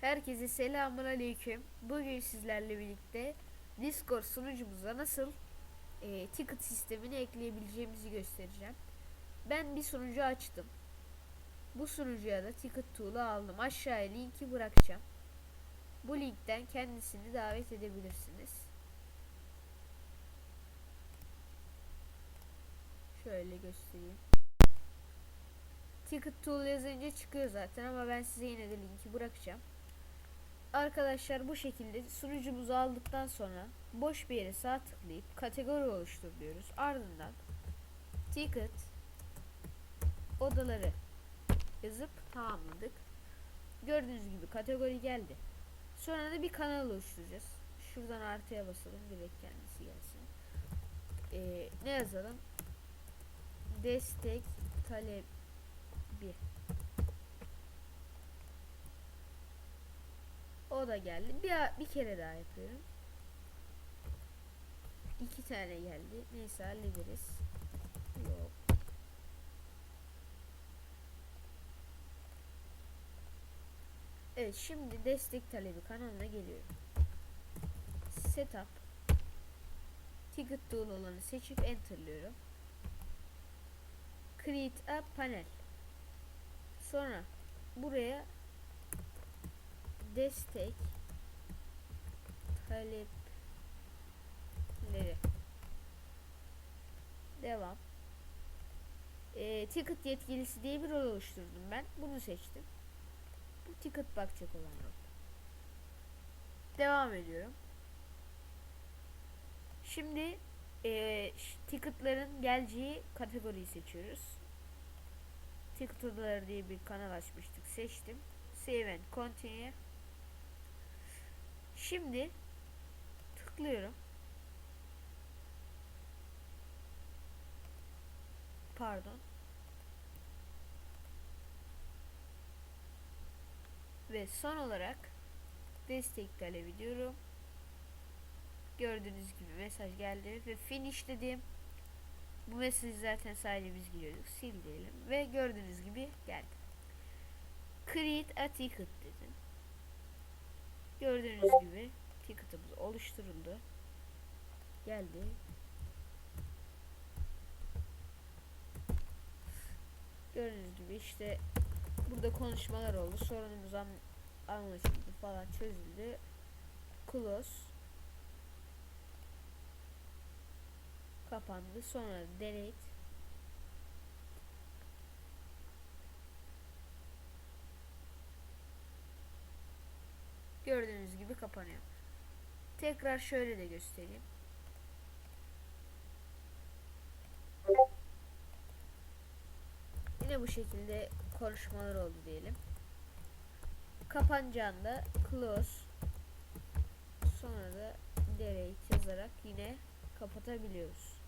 Herkese selamun aleyküm. Bugün sizlerle birlikte Discord sunucumuza nasıl e, ticket sistemini ekleyebileceğimizi göstereceğim. Ben bir sunucu açtım. Bu sunucuya da ticket tool'u aldım. Aşağıya linki bırakacağım. Bu linkten kendisini davet edebilirsiniz. Şöyle göstereyim. Ticket tool yazınca çıkıyor zaten ama ben size yine de linki bırakacağım. Arkadaşlar bu şekilde sunucumuzu aldıktan sonra boş bir yere sağ tıklayıp kategori oluştur diyoruz. Ardından ticket odaları yazıp tamamladık. Gördüğünüz gibi kategori geldi. Sonra da bir kanal oluşturacağız. Şuradan artıya basalım direkt kendisi gelsin. Ee, ne yazalım? Destek talep bir. O da geldi. Bir, bir kere daha yapıyorum. İki tane geldi. Neyse hallederiz. Yok. Evet şimdi destek talebi kanalına geliyorum. Setup Ticket tool olanı seçip enterlıyorum. Create a panel. Sonra buraya destek talepleri. Devam. Ee, ticket yetkilisi diye bir rol oluşturdum ben. Bunu seçtim. Bu ticket bakacak olan rol. Devam ediyorum. Şimdi ş- ticketların geleceği kategoriyi seçiyoruz. Ticket odaları diye bir kanal açmıştık. Seçtim. Save and continue Şimdi tıklıyorum. Pardon. Ve son olarak destek talebi diyorum. Gördüğünüz gibi mesaj geldi ve finish dedim. Bu mesajı zaten sadece biz giriyorduk. Sil diyelim ve gördüğünüz gibi geldi. Create a ticket dedim. Gördüğünüz gibi ticket'ımız oluşturuldu. Geldi. Gördüğünüz gibi işte burada konuşmalar oldu. Sorunumuz an anlaşıldı falan çözüldü. Close. Kapandı. Sonra delete. Gördüğünüz gibi kapanıyor. Tekrar şöyle de göstereyim. Yine bu şekilde konuşmalar oldu diyelim. Kapanacağında close sonra da delete yazarak yine kapatabiliyoruz.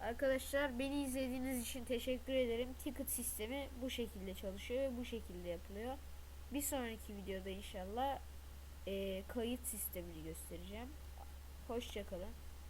Arkadaşlar beni izlediğiniz için teşekkür ederim. Ticket sistemi bu şekilde çalışıyor ve bu şekilde yapılıyor. Bir sonraki videoda inşallah eee, kayıt sistemini göstereceğim. Hoşçakalın.